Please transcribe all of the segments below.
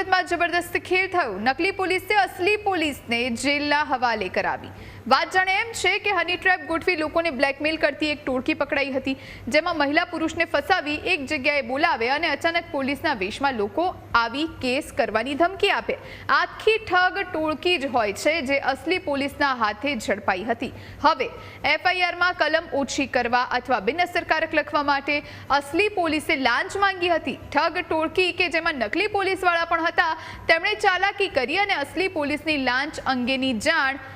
સુરતમાં જબરદસ્ત ખેલ થયો. નકલી પોલીસે અસલી પોલીસને જેલના હવાલે કરાવી. વાત જાણે એમ છે કે હની ટ્રેપ ગોઠવી લોકોને બ્લેકમેલ કરતી એક ટોળકી પકડાઈ હતી, જેમાં મહિલા પુરુષને ફસાવી એક જગ્યાએ બોલાવે અને અચાનક પોલીસના વેશમાં લોકો આવી કેસ કરવાની ધમકી આપે. આખી ઠગ ટોળકી જ હોય છે જે અસલી પોલીસના હાથે ઝડપાઈ હતી. હવે, એફઆઈઆરમાં કલમ ઓછી કરવા અથવા બિનઅસરકારક લખવા માટે અસલી પોલીસે લાંચ માંગી હતી. ઠગ ટોળકી કે જેમાં નકલી પોલીસવાળા પણ હતા, તેમણે ચાલાકી કરી અને અસલી પોલીસની લાંચ અંગેની જાણ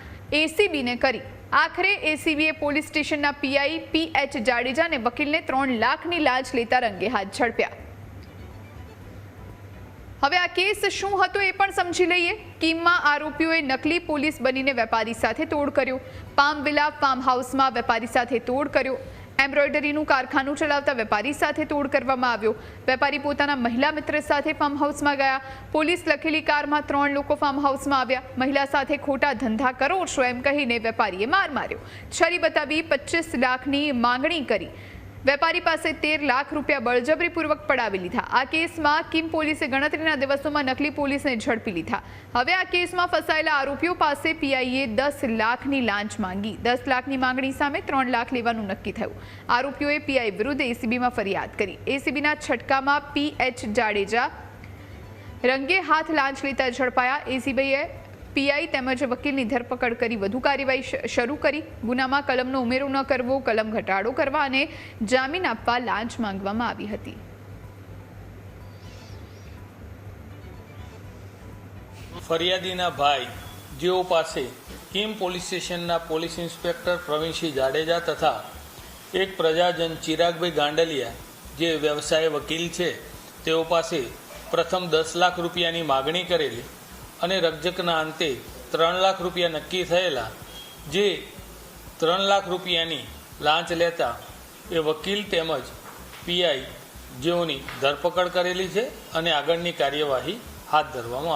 એસીબીને કરી. આખરે એસીબીએ પોલીસ સ્ટેશનના પીઆઈ પી એચ જાડેજાને વકીલને ત્રણ લાખની લાંચ લેતા રંગે હાથ ઝડપ્યા. હવે આ કેસ શું હતો એ પણ સમજી લઈએ. કીમમાં આરોપીઓએ નકલી પોલીસ બનીને વેપારી સાથે તોડ કર્યો. પામ વિલા ફાર્મ હાઉસમાં વેપારી સાથે તોડ કર્યો. એમ્બ્રોઇડરીનું કારખાનું ચલાવતા વેપારી સાથે તોડ કરવામાં આવ્યો. વેપારી પોતાના મહિલા મિત્ર સાથે ફાર્મ હાઉસમાં ગયા. પોલીસ લખેલી કારમાં ત્રણ લોકો ફાર્મ હાઉસમાં આવ્યા. મહિલા સાથે ખોટા ધંધા કરો છો એમ કહીને વેપારીએ માર માર્યો. છરી બતાવી પચીસ લાખની માંગણી કરી. વેપારી પાસે તેર લાખ રૂપિયા બળજબરીપૂર્વક પડાવી લીધા. આ કેસમાં કિમ પોલીસે ગણતરીના દિવસોમાં નકલી પોલીસને ઝડપી લીધા. હવે આ કેસમાં ફસાયેલા આરોપીઓ પાસે પીઆઈએ દસ લાખની લાંચ માંગી. દસ લાખની માંગણી સામે ત્રણ લાખ લેવાનું નક્કી થયું. આરોપીઓએ પીઆઈ વિરુદ્ધ એસીબીમાં ફરિયાદ કરી. એસીબીના છટકામાં પી એચ જાડેજા રંગે હાથ લાંચ લેતા ઝડપાયા. એસીબીએ પીઆઈ તેમજ વકીલની ધરપકડ કરી વધુ કાર્યવાહી શરૂ કરી. ગુનામાં કલમનો ઉમેરો ન કરવો, કલમ ઘટાડો કરવા અને જામીન આપવા લાંચ માંગવામાં આવી હતી. ફરિયાદીના ભાઈ, જેઓ પાસે કિમ પોલીસ સ્ટેશનના પોલીસ ઇન્સ્પેક્ટર પ્રવીણસિંહ જાડેજા તથા એક પ્રજાજન ચિરાગભાઈ ગાંડલિયા, જે વ્યવસાય વકીલ છે, તેઓ પાસે પ્રથમ દસ લાખ રૂપિયાની માગણી કરેલી અને રકઝકના અંતે ત્રણ લાખ રૂપિયા નક્કી થયેલા. જે ત્રણ લાખ રૂપિયાની લાંચ લેતા એ વકીલ તેમજ પીઆઈ જેઓની ધરપકડ કરેલી છે અને આગળની કાર્યવાહી હાથ ધરવામાં